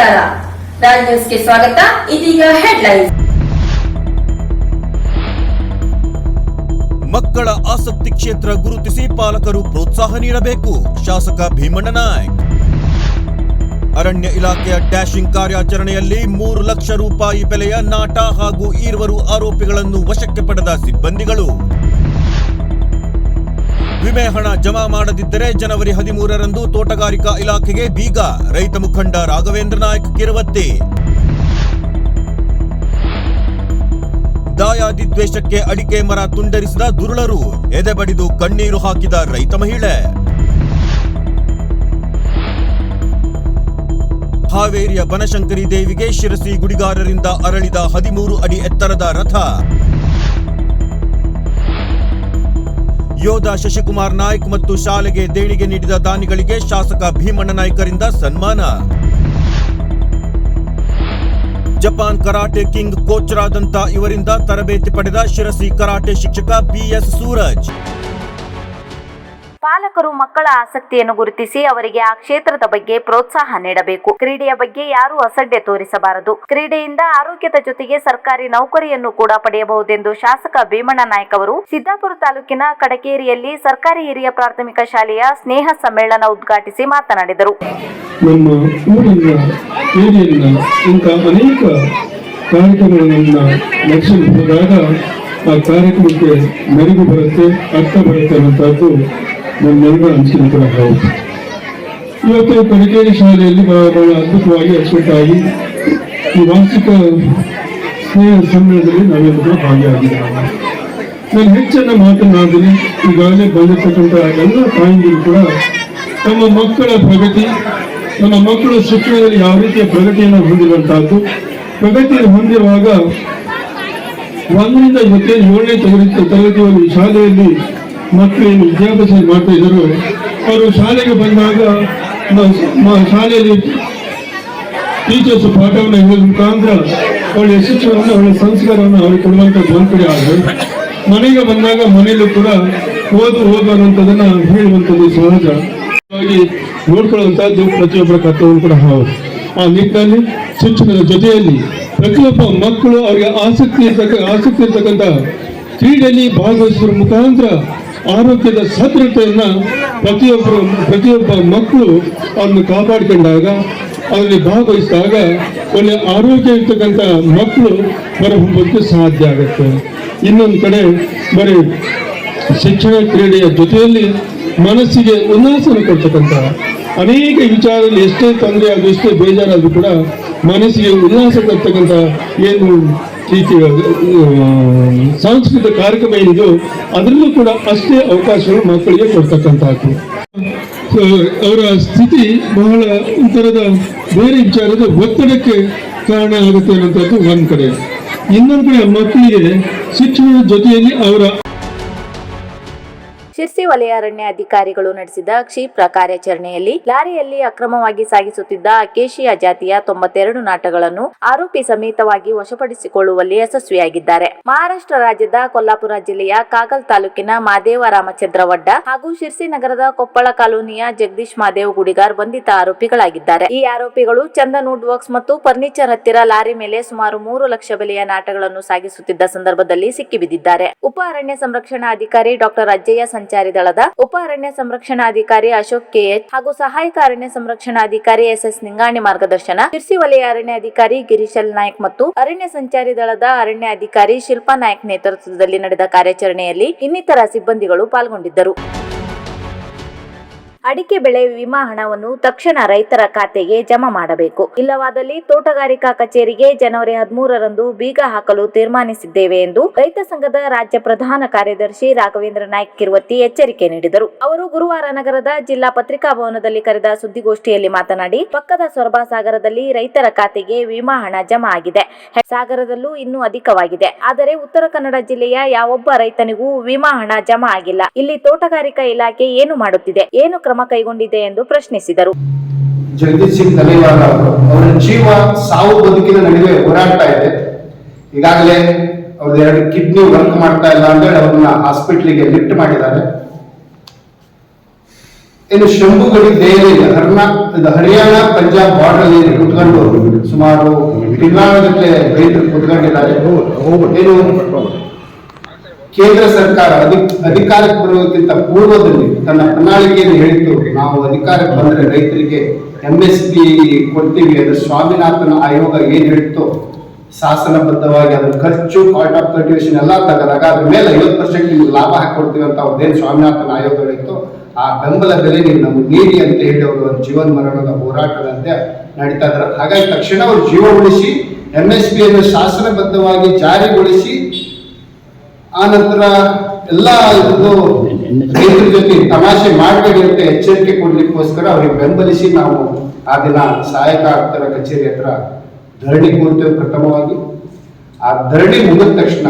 ನಮಸ್ಕಾರ. ರಾಜ್ ನ್ಯೂಸ್ಗೆ ಸ್ವಾಗತ. ಇದೀಗ ಹೆಡ್ಲೈನ್ಸ್ ಮಕ್ಕಳ ಆಸಕ್ತಿ ಕ್ಷೇತ್ರ ಗುರುತಿಸಿ ಪಾಲಕರು ಪ್ರೋತ್ಸಾಹ ನೀಡಬೇಕು. ಶಾಸಕ ಭೀಮಣ್ಣ ನಾಯ್ಕ್. ಅರಣ್ಯ ಇಲಾಖೆಯ ಡ್ಯಾಶಿಂಗ್ ಕಾರ್ಯಾಚರಣೆಯಲ್ಲಿ ಮೂರು ಲಕ್ಷ ರೂಪಾಯಿ ಬೆಲೆಯ ನಾಟ ಹಾಗೂ ಈರ್ವರು ಆರೋಪಿಗಳನ್ನು ವಶಕ್ಕೆ ಪಡೆದ ಸಿಬ್ಬಂದಿಗಳು. ವಿಮೆ ಹಣ ಜಮಾ ಮಾಡದಿದ್ದರೆ ಜನವರಿ ಹದಿಮೂರರಂದು ತೋಟಗಾರಿಕಾ ಇಲಾಖೆಗೆ ಬೀಗ. ರೈತ ಮುಖಂಡ ರಾಘವೇಂದ್ರ ನಾಯ್ಕ್ ಕಿರುವತ್ತಿ. ದಾಯಾದಿ ದ್ವೇಷಕ್ಕೆ ಅಡಿಕೆ ಮರ ತುಂಡರಿಸಿದ ದುರುಳರು ಎದೆ ಬಡಿದು ಕಣ್ಣೀರು ಹಾಕಿದ ರೈತ ಮಹಿಳೆ. ಹಾವೇರಿಯ ಬನಶಂಕರಿ ದೇವಿಗೆ ಶಿರಸಿ ಗುಡಿಗಾರರಿಂದ ಅರಳಿದ ಹದಿಮೂರು ಅಡಿ ಎತ್ತರದ ರಥ. ಯೋಧ ಶಶಿಕುಮಾರ್ ನಾಯ್ಕ್ ಮತ್ತು ಶಾಲೆಗೆ ದೇಣಿಗೆ ನೀಡಿದ ದಾನಿಗಳಿಗೆ ಶಾಸಕ ಭೀಮಣ್ಣ ನಾಯ್ಕರಿಂದ ಸನ್ಮಾನ. ಜಪಾನ್ ಕರಾಟೆ ಕಿಂಗ್ ಕೋಚ್ರಾದಂತ ಇವರಿಂದ ತರಬೇತಿ ಪಡೆದ ಶಿರಸಿ ಕರಾಟೆ ಶಿಕ್ಷಕ ಬಿಎಸ್ ಸೂರಜ್. ಪಾಲಕರು ಮಕ್ಕಳ ಆಸಕ್ತಿಯನ್ನು ಗುರುತಿಸಿ ಅವರಿಗೆ ಆ ಕ್ಷೇತ್ರದ ಬಗ್ಗೆ ಪ್ರೋತ್ಸಾಹ ನೀಡಬೇಕು. ಕ್ರೀಡೆಯ ಬಗ್ಗೆ ಯಾರೂ ಅಸಡ್ಡೆ ತೋರಿಸಬಾರದು. ಕ್ರೀಡೆಯಿಂದ ಆರೋಗ್ಯದ ಜೊತೆಗೆ ಸರ್ಕಾರಿ ನೌಕರಿಯನ್ನು ಕೂಡ ಪಡೆಯಬಹುದೆಂದು ಶಾಸಕ ಭೀಮಣ್ಣ ನಾಯ್ಕ ಅವರು ಸಿದ್ದಾಪುರ ತಾಲೂಕಿನ ಕಡಕೇರಿಯಲ್ಲಿ ಸರ್ಕಾರಿ ಹಿರಿಯ ಪ್ರಾಥಮಿಕ ಶಾಲೆಯ ಸ್ನೇಹ ಸಮ್ಮೇಳನ ಉದ್ಘಾಟಿಸಿ ಮಾತನಾಡಿದರು. ನಮ್ಮ ಊರಿನ ಅನೇಕ ನಡೆಸಲು ಹೋದಾಗ ಆ ಕಾರ್ಯಕ್ರಮಕ್ಕೆ ಮೆರುಗು ಬರುತ್ತೆ, ಅರ್ಥ ಬರುತ್ತೆ ಅನ್ನೋಂಥದ್ದು ನಮ್ಮೆಲ್ಲರ ಅನಿಸಿಕೆ ಕೂಡ ಹೌದು ಇವತ್ತು ಕಡಿಕೇರಿ ಶಾಲೆಯಲ್ಲಿ ಬಹಳ ಅದ್ಭುತವಾಗಿ ಅಚ್ಚುಕಟ್ಟಾಗಿ ಈ ವಾರ್ಷಿಕ ಸ್ನೇಹ ಸಮ್ಮೇಳನದಲ್ಲಿ ನಾವೆಲ್ಲರೂ ಭಾಗಿಯಾಗಿದ್ದೇವೆ. ನಾನು ಹೆಚ್ಚನ್ನ ಮಾತನಾಡಿದ್ರೆ ಈಗಾಗಲೇ ಬಂದಿರತಕ್ಕಂಥ ಎಲ್ಲ ತಾಯಂದಿರು ಕೂಡ ತಮ್ಮ ಮಕ್ಕಳ ಪ್ರಗತಿ ನಮ್ಮ ಮಕ್ಕಳು ಶಿಕ್ಷಣದಲ್ಲಿ ಯಾವ ರೀತಿಯ ಪ್ರಗತಿಯನ್ನು ಹೊಂದಿರುವಂತಹದ್ದು, ಪ್ರಗತಿಯನ್ನು ಹೊಂದಿರುವಾಗ ಒಂದರಿಂದ ಜೊತೆ ಏಳನೇ ತರಗತಿ ತರಗತಿಯಲ್ಲಿ ಶಾಲೆಯಲ್ಲಿ ಮಕ್ಕಳು ಏನು ವಿದ್ಯಾಭ್ಯಾಸ ಮಾಡ್ತಾ ಇದ್ದರು. ಅವರು ಶಾಲೆಗೆ ಬಂದಾಗ ಶಾಲೆಯಲ್ಲಿ ಟೀಚರ್ಸ್ ಪಾಠವನ್ನು ಹೇಳೋದ್ರ. ಮುಖಾಂತರ ಅವಳ ಶಿಕ್ಷಣವನ್ನು ಅವಳ ಸಂಸ್ಕಾರವನ್ನು ಅವರಿಗೆ ಕೊಡುವಂಥದ್ದು ಒಂದು ಆದರೆ. ಮನೆಗೆ ಬಂದಾಗ ಮನೆಯಲ್ಲೂ ಕೂಡ ಓದು ಓದು ಹೇಳುವಂತ ಹೇಳುವಂಥದ್ದು ಸಹಜ. ಹಾಗಾಗಿ ನೋಡ್ಕೊಳ್ಳುವಂಥದ್ದು ಪ್ರತಿಯೊಬ್ಬರ ಕರ್ತವ್ಯ ಕೂಡ ಹೌದು. ಆ ನಿಟ್ಟಿನಲ್ಲಿ ಶಿಕ್ಷಣದ ಜೊತೆಯಲ್ಲಿ ಪ್ರತಿಯೊಬ್ಬ ಮಕ್ಕಳು ಅವರಿಗೆ ಆಸಕ್ತಿ ಇರ್ತಕ್ಕ, ಆಸಕ್ತಿ ಇರ್ತಕ್ಕಂಥ ಕ್ರೀಡೆಯಲ್ಲಿ ಭಾಗವಹಿಸುವ ಮುಖಾಂತರ ಆರೋಗ್ಯದ ಸದೃಢತೆಯನ್ನು ಪ್ರತಿಯೊಬ್ಬರು ಪ್ರತಿಯೊಬ್ಬ ಮಕ್ಕಳು ಅದನ್ನು ಕಾಪಾಡಿಕೊಂಡಾಗ ಅದರಲ್ಲಿ ಭಾಗವಹಿಸಿದಾಗ ಒಳ್ಳೆ ಆರೋಗ್ಯ ಇರ್ತಕ್ಕಂಥ ಮಕ್ಕಳು ಹೊರಹೊಮ್ಮಕ್ಕೆ ಸಾಧ್ಯ ಆಗುತ್ತೆ. ಇನ್ನೊಂದು ಕಡೆ ಬರೀ ಶಿಕ್ಷಣ ಕ್ರೀಡೆಯ ಜೊತೆಯಲ್ಲಿ ಮನಸ್ಸಿಗೆ ಉಲ್ಲಾಸನ ಕೊಡ್ತಕ್ಕಂಥ ಅನೇಕ ವಿಚಾರದಲ್ಲಿ ಎಷ್ಟೇ ತೊಂದರೆ ಆದರೂ, ಎಷ್ಟೇ ಬೇಜಾರಾದರೂ ಕೂಡ ಮನಸ್ಸಿಗೆ ಉಲ್ಲಾಸ ಕೊಡ್ತಕ್ಕಂಥ ಏನು ರೀತಿಯ ಸಾಂಸ್ಕೃತಿಕ ಕಾರ್ಯಕ್ರಮ ಏನಿದೆಯೋ ಅದರಲ್ಲೂ ಕೂಡ ಅಷ್ಟೇ ಅವಕಾಶಗಳು ಮಕ್ಕಳಿಗೆ ಕೊಡ್ತಕ್ಕಂಥದ್ದು. ಅವರ ಸ್ಥಿತಿ ಬಹಳ ಒಂಥರದ ಬೇರೆ ವಿಚಾರದ ಒತ್ತಡಕ್ಕೆ ಕಾರಣ ಆಗುತ್ತೆ ಅನ್ನೋಂಥದ್ದು ಒಂದು ಕಡೆ. ಇನ್ನೊಂದು ಕಡೆ ಮಕ್ಕಳಿಗೆ ಶಿಕ್ಷಣದ ಜೊತೆಯಲ್ಲಿ ಅವರ ಶಿರ್ಸಿ ವಲಯ ಅರಣ್ಯ ಅಧಿಕಾರಿಗಳು ನಡೆಸಿದ ಕ್ಷಿಪ್ರ ಕಾರ್ಯಾಚರಣೆಯಲ್ಲಿ ಲಾರಿಯಲ್ಲಿ ಅಕ್ರಮವಾಗಿ ಸಾಗಿಸುತ್ತಿದ್ದ ಅಕೇಶಿಯಾ ಜಾತಿಯ ತೊಂಬತ್ತೆರಡು ನಾಟಗಳನ್ನು ಆರೋಪಿ ಸಮೇತವಾಗಿ ವಶಪಡಿಸಿಕೊಳ್ಳುವಲ್ಲಿ ಯಶಸ್ವಿಯಾಗಿದ್ದಾರೆ. ಮಹಾರಾಷ್ಟ್ರ ರಾಜ್ಯದ ಕೊಲ್ಲಾಪುರ ಜಿಲ್ಲೆಯ ಕಾಗಲ್ ತಾಲೂಕಿನ ಮಾದೇವ ರಾಮಚಂದ್ರ ವಡ್ಡ ಹಾಗೂ ಶಿರ್ಸಿ ನಗರದ ಕೊಪ್ಪಳ ಕಾಲೋನಿಯ ಜಗದೀಶ್ ಮಾದೇವ್ ಗುಡಿಗಾರ್ ಬಂಧಿತ ಆರೋಪಿಗಳಾಗಿದ್ದಾರೆ. ಈ ಆರೋಪಿಗಳು ಚಂದನ್ ವುಡ್ ವರ್ಕ್ಸ್ ಮತ್ತು ಫರ್ನಿಚರ್ ಹತ್ತಿರ ಲಾರಿ ಮೇಲೆ ಸುಮಾರು ಮೂರು ಲಕ್ಷ ಬೆಲೆಯ ನಾಟಗಳನ್ನು ಸಾಗಿಸುತ್ತಿದ್ದ ಸಂದರ್ಭದಲ್ಲಿ ಸಿಕ್ಕಿಬಿದ್ದಿದ್ದಾರೆ. ಉಪ ಅರಣ್ಯ ಸಂರಕ್ಷಣಾ ಅಧಿಕಾರಿ ಡಾಕ್ಟರ್ ಅಜ್ಜಯ್ಯ ಸಂಚಾರಿ ದಳದ ಉಪ ಅರಣ್ಯ ಸಂರಕ್ಷಣಾಧಿಕಾರಿ ಅಶೋಕ್ ಕೆಎಚ್ ಹಾಗೂ ಸಹಾಯಕ ಅರಣ್ಯ ಸಂರಕ್ಷಣಾಧಿಕಾರಿ ಎಸ್ ಎಸ್ ನಿಂಗಾಣಿ ಮಾರ್ಗದರ್ಶನ. ಶಿರ್ಸಿ ವಲಯ ಅರಣ್ಯ ಅಧಿಕಾರಿ ಗಿರೀಶಲ್ ನಾಯಕ್ ಮತ್ತು ಅರಣ್ಯ ಸಂಚಾರಿ ದಳದ ಅರಣ್ಯ ಅಧಿಕಾರಿ ಶಿಲ್ಪಾ ನಾಯ್ಕ ನೇತೃತ್ವದಲ್ಲಿ ನಡೆದ ಕಾರ್ಯಾಚರಣೆಯಲ್ಲಿ ಇನ್ನಿತರ ಸಿಬ್ಬಂದಿಗಳು ಪಾಲ್ಗೊಂಡಿದ್ದರು. ಅಡಿಕೆ ಬೆಳೆ ವಿಮಾ ಹಣವನ್ನು ತಕ್ಷಣ ರೈತರ ಖಾತೆಗೆ ಜಮಾ ಮಾಡಬೇಕು. ಇಲ್ಲವಾದಲ್ಲಿ ತೋಟಗಾರಿಕಾ ಕಚೇರಿಗೆ ಜನವರಿ ಹದಿಮೂರರಂದು ಬೀಗ ಹಾಕಲು ತೀರ್ಮಾನಿಸಿದ್ದೇವೆ ಎಂದು ರೈತ ಸಂಘದ ರಾಜ್ಯ ಪ್ರಧಾನ ಕಾರ್ಯದರ್ಶಿ ರಾಘವೇಂದ್ರ ನಾಯ್ಕ್ ಕಿರುವತ್ತಿ ಎಚ್ಚರಿಕೆ ನೀಡಿದರು. ಅವರು ಗುರುವಾರ ನಗರದ ಜಿಲ್ಲಾ ಪತ್ರಿಕಾ ಭವನದಲ್ಲಿ ಕರೆದ ಸುದ್ದಿಗೋಷ್ಠಿಯಲ್ಲಿ ಮಾತನಾಡಿ, ಪಕ್ಕದ ಸೊರಬ ಸಾಗರದಲ್ಲಿ ರೈತರ ಖಾತೆಗೆ ವಿಮಾ ಹಣ ಜಮಾ ಆಗಿದೆ. ಸಾಗರದಲ್ಲೂ ಇನ್ನೂ ಅಧಿಕವಾಗಿದೆ. ಆದರೆ ಉತ್ತರ ಕನ್ನಡ ಜಿಲ್ಲೆಯ ಯಾವೊಬ್ಬ ರೈತನಿಗೂ ವಿಮಾ ಹಣ ಜಮಾ ಆಗಿಲ್ಲ. ಇಲ್ಲಿ ತೋಟಗಾರಿಕಾ ಇಲಾಖೆ ಏನು ಮಾಡುತ್ತಿದೆ? ಏನು ಕ್ರಮ ಕೈಗೊಂಡಿದೆ ಎಂದು ಪ್ರಶ್ನಿಸಿದರು. ಜಗದೀಶ್ ಸಿಂಗ್ ತಲೆವಾರ ಅವರು ಅವರ ಜೀವ ಸಾವು ಬದುಕಿನ ನಡುವೆ ಹೋರಾಡ್ತಾ ಇದೆ. ಈಗಾಗಲೇ ಅವ್ರದ್ದು ಎರಡು ಕಿಡ್ನಿ ವರ್ಕ್ ಮಾಡ್ತಾ ಇಲ್ಲ ಅಂತ ಹೇಳಿ ಅವ್ರನ್ನ ಹಾಸ್ಪಿಟ್ಲಿಗೆ ಲಿಫ್ಟ್ ಮಾಡಿದ್ದಾರೆ. ಇನ್ನು ಶಂಭುಗಡಿ ದೆಹಲಿ ಹರ್ನಾ ಹರಿಯಾಣ ಪಂಜಾಬ್ ಬಾರ್ಡರ್ ಅಲ್ಲಿ ಕುತ್ಕೊಂಡು ಸುಮಾರು ತಿಂಗಳಾಗಲೇ ರೈತರು ಕುತ್ಕೊಂಡಿದ್ದಾರೆ. ಏನು ಕೇಂದ್ರ ಸರ್ಕಾರ ಅಧಿ- ಅಧಿಕಾರಕ್ಕೆ ಬರುವುದಕ್ಕಿಂತ ಪೂರ್ವದಲ್ಲಿ ತನ್ನ ಪ್ರಣಾಳಿಕೆಯನ್ನು ಹೇಳಿತು ನಾವು ಅಧಿಕಾರಕ್ಕೆ ಬಂದರೆ ರೈತರಿಗೆ ಎಂ ಎಸ್ ಪಿ ಕೊಡ್ತೀವಿ, ಅದು ಸ್ವಾಮಿನಾಥನ್ ಆಯೋಗ ಏನ್ ಹೇಳ್ತೋ ಶಾಸನಬದ್ಧವಾಗಿ ಅದ್ರ ಖರ್ಚು ಪಾರ್ಟ್ ಆಫ್ ಕಲ್ಟಿವೇಶನ್ ಎಲ್ಲ ತಗದಾಗ ಅದ್ರ ಮೇಲೆ ಐವತ್ತು ಪರ್ಸೆಂಟ್ ನಿಮ್ಗೆ ಲಾಭ ಹಾಕೊಡ್ತೀವಿ ಅಂತ ಅವ್ರದ್ದೇನು ಸ್ವಾಮಿನಾಥನ್ ಆಯೋಗ ಹೇಳಿತ್ತು, ಆ ಬೆಂಬಲ ಬೆಲೆ ನೀವು ನಮ್ಗೆ ನೀಡಿ ಅಂತ ಹೇಳಿ ಅವರು ಅವ್ರ ಜೀವನ ಮರಣದ ಹೋರಾಟದಂತೆ ನಡೀತಾ ಇದ್ದಾರೆ. ಹಾಗಾಗಿ ತಕ್ಷಣ ಅವರು ಜೀವ ಉಳಿಸಿ ಎಂ ಎಸ್ ಪಿ ಅನ್ನು ಶಾಸನಬದ್ಧವಾಗಿ ಜಾರಿಗೊಳಿಸಿ ಆ ನಂತರ ಎಲ್ಲ ರೈತರ ಜೊತೆ ತಮಾಷೆ ಮಾಡಬೇಡಿ ಅಂತ ಎಚ್ಚರಿಕೆ ಕೊಡ್ಲಿಕ್ಕೋಸ್ಕರ ಅವರಿಗೆ ಬೆಂಬಲಿಸಿ ನಾವು ಆ ದಿನ ಸಹಾಯಕ ಆಯುಕ್ತರ ಕಚೇರಿ ಹತ್ರ ಧರಣಿ ಕೂರ್ತೇವೆ ಪ್ರಥಮವಾಗಿ. ಆ ಧರಣಿ ಮುಗಿದ ತಕ್ಷಣ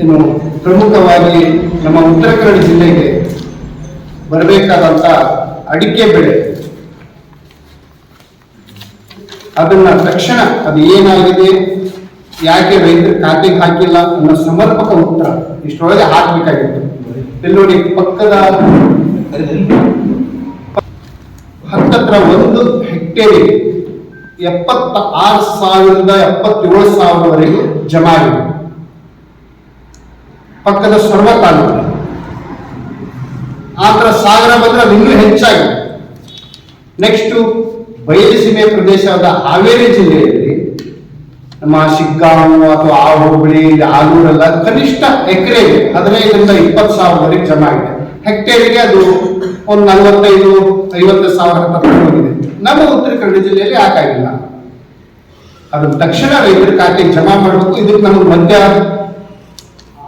ಏನು ಪ್ರಮುಖವಾಗಿ ನಮ್ಮ ಉತ್ತರ ಕನ್ನಡ ಜಿಲ್ಲೆಗೆ ಬರಬೇಕಾದಂತ ಅಡಿಕೆ ಬೆಳೆ. ಅದನ್ನ ತಕ್ಷಣ ಅದು ಏನಾಗಿದೆ? ಯಾಕೆ ರೈತರ ಖಾತೆಗೆ ಹಾಕಿಲ್ಲ ಅನ್ನೋ ಸಮರ್ಪಕ ಉತ್ತರ ಇಷ್ಟರೊಳಗೆ ಹಾಕಬೇಕಾಗಿತ್ತು. ಇಲ್ಲಿ ನೋಡಿ ಪಕ್ಕದ ಹತ್ತತ್ರ ಒಂದು ಹೆಕ್ಟೇರಿಗೆ ಎಪ್ಪತ್ತ ಆರು ಸಾವಿರದ ಎಪ್ಪತ್ತೇಳು ಸಾವಿರವರೆಗೂ ಜಮಾ ಪಕ್ಕದ ಸೊರಬ ತಾಲೂಕು. ಆತರ ಸಾಗರ ಬಂದ್ರೆ ಇನ್ನೂ ಹೆಚ್ಚಾಗಿದೆ. ನೆಕ್ಸ್ಟ್ ಬಯಲು ಸೀಮೆ ಪ್ರದೇಶವಾದ ಹಾವೇರಿ ಜಿಲ್ಲೆಯಲ್ಲಿ ನಮ್ಮ ಶಿಗ್ಗಾಂವ್ ಅಥವಾ ಆ ಹೋಬಳಿ ಆಲೂರೆಲ್ಲ ಕನಿಷ್ಠ ಎಕರೆಗೆ ಹದಿನೈದರಿಂದ ಇಪ್ಪತ್ತು ಸಾವಿರವರೆಗೆ ಜನ ಆಗಿದೆ ಹೆಕ್ಟೇರಿಗೆ ಅದು ಒಂದು ನಲವತ್ತೈದು, ಐವತ್ತು ಸಾವಿರ ಹೋಗಿದೆ ನಮ್ಮ ಉತ್ತರ ಕನ್ನಡ ಜಿಲ್ಲೆಯಲ್ಲಿ ಯಾಕಾಗಿಲ್ಲ ಅದನ್ನ ತಕ್ಷಣ ರೈತರ ಖಾತೆಗೆ ಜಮಾ ಮಾಡಬೇಕು. ಇದಕ್ಕೆ ನಮಗೆ ಮಧ್ಯ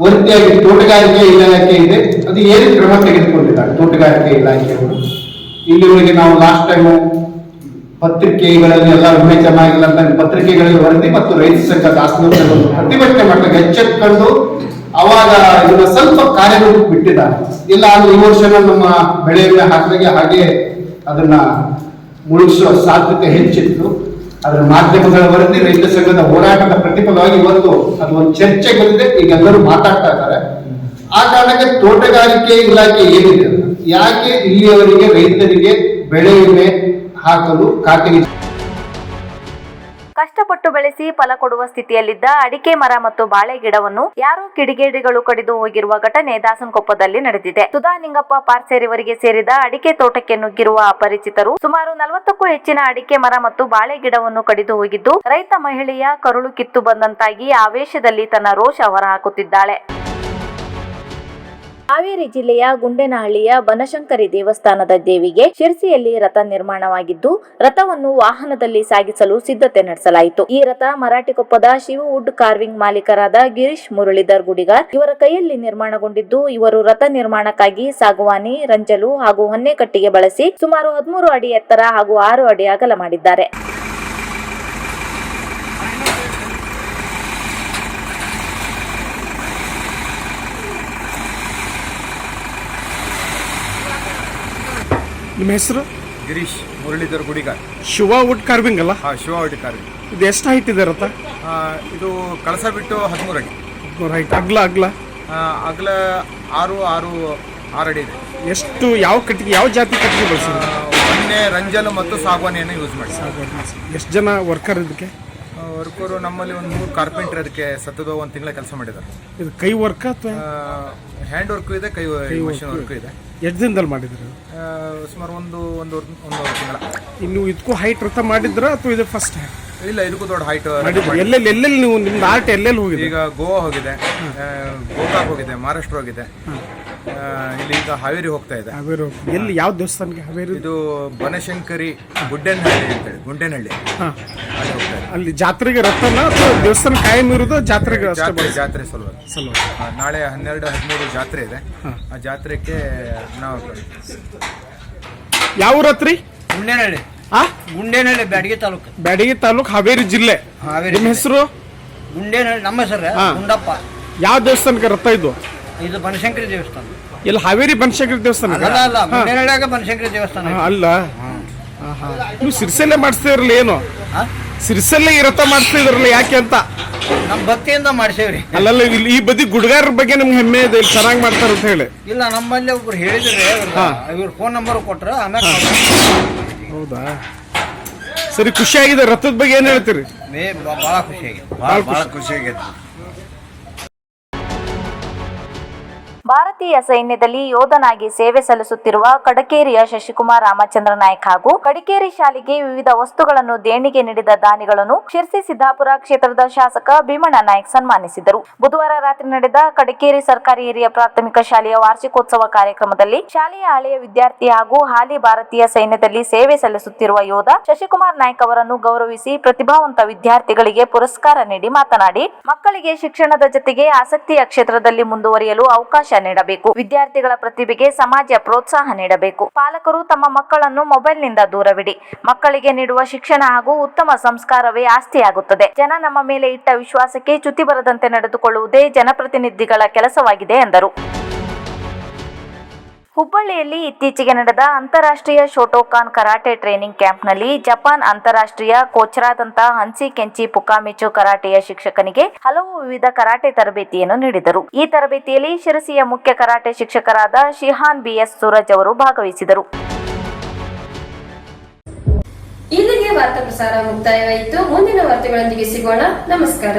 ವರ್ತಿಯಾಗಿ ತೋಟಗಾರಿಕೆ ಇಲಾಖೆ ಇದೆ. ಅದು ಏನು ಕ್ರಮ ತೆಗೆದುಕೊಂಡಿದ್ದಾರೆ. ತೋಟಗಾರಿಕೆ ಇಲಾಖೆಯವರು. ಇಲ್ಲಿವರೆಗೆ ನಾವು ಲಾಸ್ಟ್ ಟೈಮ್ ಪತ್ರಿಕೆಗಳಲ್ಲಿ ಎಲ್ಲ ಜಮಾ ಆಗಿಲ್ಲ ಅಂತ ಪತ್ರಿಕೆಗಳಲ್ಲಿ ವರದಿ ಮತ್ತು ರೈತ ಸಂಘದ ದಾಸನವರು ಪ್ರತಿಭಟನೆ ಮಾಡಲಿಕ್ಕೆ ಎಚ್ಚೆತ್ಕೊಂಡು ಅವಾಗ ಇದನ್ನ ಸ್ವಲ್ಪ ಕಾರ್ಯರೂಪ ಬಿಟ್ಟಿದ್ದಾರೆ. ಇಲ್ಲ ಅಂದ್ರೆ ಈ ವರ್ಷ ನಮ್ಮ ಬೆಳೆ ಹಾಕಿದಾಗೆ ಹಾಗೆ ಅದನ್ನ ಮುಳುಗಿಸುವ ಸಾಧ್ಯತೆ ಹೆಚ್ಚಿತ್ತು. ಅದರ ಮಾಧ್ಯಮಗಳ ವರದಿ, ರೈತ ಸಂಘದ ಹೋರಾಟದ ಪ್ರತಿಫಲವಾಗಿ ಇವತ್ತು ಅದು ಒಂದು ಚರ್ಚೆ ಬಂದಿದೆ. ಈಗ ಎಲ್ಲರೂ ಮಾತಾಡ್ತಾ ಇದ್ದಾರೆ. ಆ ಕಾರಣಕ್ಕೆ ತೋಟಗಾರಿಕೆ ಇಲಾಖೆ ಏನಿದೆ? ಯಾಕೆ ಇಲ್ಲಿಯವರಿಗೆ ರೈತರಿಗೆ ಬೆಳೆ ವಿಮೆ ಹಾಕಲು ಖಾತೆಗೆ ಕಷ್ಟಪಟ್ಟು ಬೆಳೆಸಿ ಫಲ ಕೊಡುವ ಸ್ಥಿತಿಯಲ್ಲಿದ್ದ ಅಡಿಕೆ ಮರ ಮತ್ತು ಬಾಳೆ ಗಿಡವನ್ನು ಯಾರೋ ಕಿಡಿಗೇಡಿಗಳು ಕಡಿದು ಹೋಗಿರುವ ಘಟನೆ ದಾಸನಕೊಪ್ಪದಲ್ಲಿ ನಡೆದಿದೆ. ಸುಧಾ ನಿಂಗಪ್ಪ ಪಾರ್ಸೇರಿವರಿಗೆ ಸೇರಿದ ಅಡಿಕೆ ತೋಟಕ್ಕೆ ನುಗ್ಗಿರುವ ಅಪರಿಚಿತರು ಸುಮಾರು ನಲವತ್ತಕ್ಕೂ ಹೆಚ್ಚಿನ ಅಡಿಕೆ ಮರ ಮತ್ತು ಬಾಳೆ ಗಿಡವನ್ನು ಕಡಿದು ಹೋಗಿದ್ದು, ರೈತ ಮಹಿಳೆಯ ಕರುಳು ಕಿತ್ತು ಬಂದಂತಾಗಿ ಆವೇಶದಲ್ಲಿ ತನ್ನ ರೋಷ ಹೊರಹಾಕುತ್ತಿದ್ದಾಳೆ. ಹಾವೇರಿ ಜಿಲ್ಲೆಯ ಗುಂಡೇನಹಳ್ಳಿಯ ಬನಶಂಕರಿ ದೇವಸ್ಥಾನದ ದೇವಿಗೆ ಶಿರ್ಸಿಯಲ್ಲಿ ರಥ ನಿರ್ಮಾಣವಾಗಿದ್ದು, ರಥವನ್ನು ವಾಹನದಲ್ಲಿ ಸಾಗಿಸಲು ಸಿದ್ಧತೆ ನಡೆಸಲಾಯಿತು. ಈ ರಥ ಮರಾಠಿಕೊಪ್ಪದ ಶಿವ ವುಡ್ ಕಾರ್ವಿಂಗ್ ಮಾಲೀಕರಾದ ಗಿರೀಶ್ ಮುರಳೀಧರ್ ಗುಡಿಗಾರ್ ಇವರ ಕೈಯಲ್ಲಿ ನಿರ್ಮಾಣಗೊಂಡಿದ್ದು, ಇವರು ರಥ ನಿರ್ಮಾಣಕ್ಕಾಗಿ ಸಾಗುವಾನಿ, ರಂಜಲು ಹಾಗೂ ಹೊನ್ನೆಕಟ್ಟಿಗೆ ಬಳಸಿ ಸುಮಾರು ಹದಿಮೂರು ಅಡಿ ಎತ್ತರ ಹಾಗೂ ಆರು ಅಡಿ ಅಗಲ ಮಾಡಿದ್ದಾರೆ. ನಿಮ್ಮ ಹೆಸರು? ಗಿರೀಶ್ ಮುರಳೀಧರ್ ಗುಡಿಗಾರ್. ಶಿವ ವುಡ್ ಕಾರ್ವಿಂಗ್ ಅಲ್ಲ? ಹಾಂ ಶಿವ ಹೊಡಿಕಾರಿ ಇದು ಎಷ್ಟು ಹೈಟ್ ಇದೆ ರಥ ಇದು ಕಳಸ ಬಿಟ್ಟು ಹದಿಮೂರು ಅಡಿ. ಹೈಟ್ ಅಗ್ಲ ಅಗ್ಲ? ಆ, ಅಗಲ ಆರು ಆರು ಆರು ಅಡಿ ಇದೆ. ಎಷ್ಟು ಯಾವ ಕಟ್ಟಿಗೆ ಯಾವ ಜಾತಿ ಕಟ್ಟಿಗೆ ಬಳಸಿದ್ರು ಮೊನ್ನೆ ರಂಜಲು ಮತ್ತು ಸಾಗವಾನಿಯನ್ನು ಯೂಸ್ ಮಾಡಿ ಎಷ್ಟು ಜನ ವರ್ಕರ್ ಇದಕ್ಕೆ? ವರ್ಕರು ನಮ್ಮಲ್ಲಿ ಒಂದು ಮೂರು ಕಾರ್ಪೆಂಟರ್ ಅದಕ್ಕೆ ಸತ್ತದ ಒಂದು ತಿಂಗಳ ಕೆಲಸ ಮಾಡಿದ್ದಾರೆ ಇದು ಕೈ ವರ್ಕ್ ಅಥವಾ? ಹ್ಯಾಂಡ್ ವರ್ಕು ಇದೆ ಕೈ ಮಷಿನ್ ವರ್ಕು ಇದೆ. ಎಷ್ಟು ದಿನದಲ್ಲಿ ಮಾಡಿದ್ರು? ಸುಮಾರು ಒಂದು ಒಂದು ಒಂದು ತಿಂಗಳ. ಇನ್ನು ಇದಕ್ಕೂ ಹೈಟ್ ರಥ ಮಾಡಿದ್ರ ಅಥವಾ ಇದು ಫಸ್ಟ್ ಇಲ್ಲ ಇದಕ್ಕೂ ದೊಡ್ಡ ಹೈಟ್ ಎಲ್ಲೆಲ್ಲಿ ಎಲ್ಲೆಲ್ಲಿ ನೀವು ನಿಮ್ದು ಆರ್ಟ್ ಎಲ್ಲೆಲ್ಲಿ ಹೋಗಿದೆ? ಈಗ ಗೋವಾ ಹೋಗಿದೆ ಗೋಕಾಕ್ ಹೋಗಿದೆ ಮಹಾರಾಷ್ಟ್ರ ಹೋಗಿದೆ. ಇಲ್ಲಿ ಈಗ ಹಾವೇರಿ ಹೋಗ್ತಾ ಇದೆ. ಹಾವೇರಿ ಎಲ್ಲಿ ಯಾವ ದೇವಸ್ಥಾನಕ್ಕೆ ಹಾವೇರಿ? ಇದು ಬನಶಂಕರಿ ಗುಡ್ಡೇನಹಳ್ಳಿ ಅಂತೇಳಿ ಗುಂಡೇನಹಳ್ಳಿ. ಹಾ. ಅಲ್ಲಿ ಹೋಗ್ತಾ ಅಲ್ಲಿ ಜಾತ್ರೆಗೆ ರಥನ ಅಥವಾ ದೇವಸ್ಥಾನ ಕಾಯಂ ಇರೋದು ಜಾತ್ರೆಗೆ ಅಷ್ಟೇ ಜಾತ್ರೆ ಜಾತ್ರೆ ಸಲುವಾಗಿ. ಸಲುವಾಗಿ. ಆ, ನಾಳೆ ಹನ್ನೆರಡು ಹದಿಮೂರು ಜಾತ್ರೆ ಇದೆ. ಆ ಜಾತ್ರೆಗೆ ನಾವು ಯಾವ ರಾತ್ರಿ ಗುಂಡೇನಹಳ್ಳಿ. ಆ? ಗುಂಡೇನಹಳ್ಳಿ ಬ್ಯಾಡಗಿ ತಾಲೂಕು. ಬ್ಯಾಡಗಿ ತಾಲೂಕ್ ಹಾವೇರಿ ಜಿಲ್ಲೆ. ಹಾವೇರಿ ನಿಮ್ಮ ಹೆಸರು? ಗುಂಡೇನಹಳ್ಳಿ ನಮ್ಮ ಹೆಸರು ಹಾ. ಗುಂಡಪ್ಪ. ಯಾವ ದೇವಸ್ಥಾನಕ್ಕೆ ರಥ ಇದು? ಇದು ಬನಶಂಕರಿ ದೇವಸ್ಥಾನ. ಇಲ್ಲಿ ಹಾವೇರಿ ಬನಶಂಕರಿ ದೇವಸ್ಥಾನ ಅಲ್ಲ ಅಲ್ಲ ಗುಂಡೇನಹಳ್ಳಿಯಾಗ ಬನಶಂಕರಿ ದೇವಸ್ಥಾನ ಐತಿ. ಅಲ್ಲ. ಆಹಾ. ನೀವು ಸಿರ್ಸೆಲ್ಲೇ ಮಾಡಿಸ್ತೀರಲ್ಲ ಏನು? ಹಾ? ಸಿರಿಸಲ್ಲೇ ಇರತ್ತ ಮಾಡಿಸ್ತಿದ್ರಲ್ಲ ಯಾಕೆ ಅಂತ? ನಮ್ಮ ಭಕ್ತಿಯಿಂದ ಮಾಡ್ಸೇವ್ರಿ. ಅಲ್ಲಲ್ಲ ಇಲ್ಲಿ ಈ ಬದಿ ಗುಡ್ಗಾರ ಬಗ್ಗೆ ನಿಮ್ಗೆ ಹೆಮ್ಮೆ ಇದೆ ಇಲ್ಲಿ ಚೆನ್ನಾಗಿ ಮಾಡ್ತಾರೆ ಅಂತ ಹೇಳಿ. ಇಲ್ಲ ನಮ್ಮಲ್ಲಿ ಒಬ್ರು ಹೇಳಿದ್ರೆ ಇವ್ರ ಫೋನ್ ನಂಬರ್ ಕೊಟ್ರ ಆಮೇಲೆ ಹೌದಾ? ಸರಿ ಖುಷಿಯಾಗಿದೆ. ರಥದ ಬಗ್ಗೆ ಏನು ಹೇಳ್ತೀರಿ? ಬೇ- ಭಾಳ ಭಾಳ ಖುಷಿಯಾಗಿದೆ. ಭಾರತೀಯ ಸೈನ್ಯದಲ್ಲಿ ಯೋಧನಾಗಿ ಸೇವೆ ಸಲ್ಲಿಸುತ್ತಿರುವ ಕಡಕೇರಿಯ ಶಶಿಕುಮಾರ್ ರಾಮಚಂದ್ರ ನಾಯ್ಕ ಹಾಗೂ ಕಡಕೇರಿ ಶಾಲೆಗೆ ವಿವಿಧ ವಸ್ತುಗಳನ್ನು ದೇಣಿಗೆ ನೀಡಿದ ದಾನಿಗಳನ್ನು ಶಿರ್ಸಿ ಸಿದ್ದಾಪುರ ಕ್ಷೇತ್ರದ ಶಾಸಕ ಭೀಮಣ್ಣ ನಾಯ್ಕ್ ಸನ್ಮಾನಿಸಿದರು. ಬುಧವಾರ ರಾತ್ರಿ ನಡೆದ ಕಡಕೇರಿ ಸರ್ಕಾರಿ ಹಿರಿಯ ಪ್ರಾಥಮಿಕ ಶಾಲೆಯ ವಾರ್ಷಿಕೋತ್ಸವ ಕಾರ್ಯಕ್ರಮದಲ್ಲಿ ಶಾಲೆಯ ಹಳೆಯ ವಿದ್ಯಾರ್ಥಿ ಹಾಗೂ ಹಾಲಿ ಭಾರತೀಯ ಸೈನ್ಯದಲ್ಲಿ ಸೇವೆ ಸಲ್ಲಿಸುತ್ತಿರುವ ಯೋಧ ಶಶಿಕುಮಾರ್ ನಾಯ್ಕ್ ಅವರನ್ನು ಗೌರವಿಸಿ ಪ್ರತಿಭಾವಂತ ವಿದ್ಯಾರ್ಥಿಗಳಿಗೆ ಪುರಸ್ಕಾರ ನೀಡಿ ಮಾತನಾಡಿ, ಮಕ್ಕಳಿಗೆ ಶಿಕ್ಷಣದ ಜೊತೆಗೆ ಆಸಕ್ತಿಯ ಕ್ಷೇತ್ರದಲ್ಲಿ ಮುಂದುವರಿಯಲು ಅವಕಾಶ ನೀಡಬೇಕು. ವಿದ್ಯಾರ್ಥಿಗಳ ಪ್ರತಿಭೆಗೆ ಸಮಾಜ ಪ್ರೋತ್ಸಾಹ ನೀಡಬೇಕು. ಪಾಲಕರು ತಮ್ಮ ಮಕ್ಕಳನ್ನು ಮೊಬೈಲ್ನಿಂದ ದೂರವಿಡಿ. ಮಕ್ಕಳಿಗೆ ನೀಡುವ ಶಿಕ್ಷಣ ಹಾಗೂ ಉತ್ತಮ ಸಂಸ್ಕಾರವೇ ಆಸ್ತಿಯಾಗುತ್ತದೆ. ಜನ ನಮ್ಮ ಮೇಲೆ ಇಟ್ಟ ವಿಶ್ವಾಸಕ್ಕೆ ಚ್ಯುತಿ ಬರದಂತೆ ನಡೆದುಕೊಳ್ಳುವುದೇ ಜನಪ್ರತಿನಿಧಿಗಳ ಕೆಲಸವಾಗಿದೆ ಎಂದರು. ಹುಬ್ಬಳ್ಳಿಯಲ್ಲಿ ಇತ್ತೀಚೆಗೆ ನಡೆದ ಅಂತಾರಾಷ್ಟ್ರೀಯ ಶೋಟೋಕಾನ್ ಕರಾಟೆ ಟ್ರೈನಿಂಗ್ ಕ್ಯಾಂಪ್ನಲ್ಲಿ ಜಪಾನ್ ಅಂತಾರಾಷ್ಟ್ರೀಯ ಕೋಚರಾದಂತಹ ಹನ್ಸಿ ಕೆಂಚಿ ಪುಕಾಮಿಚು ಕರಾಟೆಯ ಶಿಕ್ಷಕನಿಗೆ ಹಲವು ವಿವಿಧ ಕರಾಟೆ ತರಬೇತಿಯನ್ನು ನೀಡಿದರು. ಈ ತರಬೇತಿಯಲ್ಲಿ ಶಿರಸಿಯ ಮುಖ್ಯ ಕರಾಟೆ ಶಿಕ್ಷಕರಾದ ಶಿಹಾನ್ ಬಿಎಸ್ ಸೂರಜ್ ಅವರು ಭಾಗವಹಿಸಿದರು. ಇಲ್ಲಿಗೆ ವಾರ್ತಾ ಪ್ರಸಾರ ಮುಕ್ತಾಯವಾಯಿತು. ಮುಂದಿನ ವಾರ್ತೆಗಳೊಂದಿಗೆ ಸಿಗೋಣ. ನಮಸ್ಕಾರ.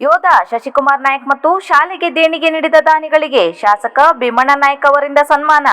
ಯೋಧ ಶಶಿಕುಮಾರ್ ನಾಯ್ಕ್ ಮತ್ತು ಶಾಲೆಗೆ ದೇಣಿಗೆ ನೀಡಿದ ದಾನಿಗಳಿಗೆ ಶಾಸಕ ಭೀಮಣ್ಣ ನಾಯ್ಕ್ ಅವರಿಂದ ಸನ್ಮಾನ.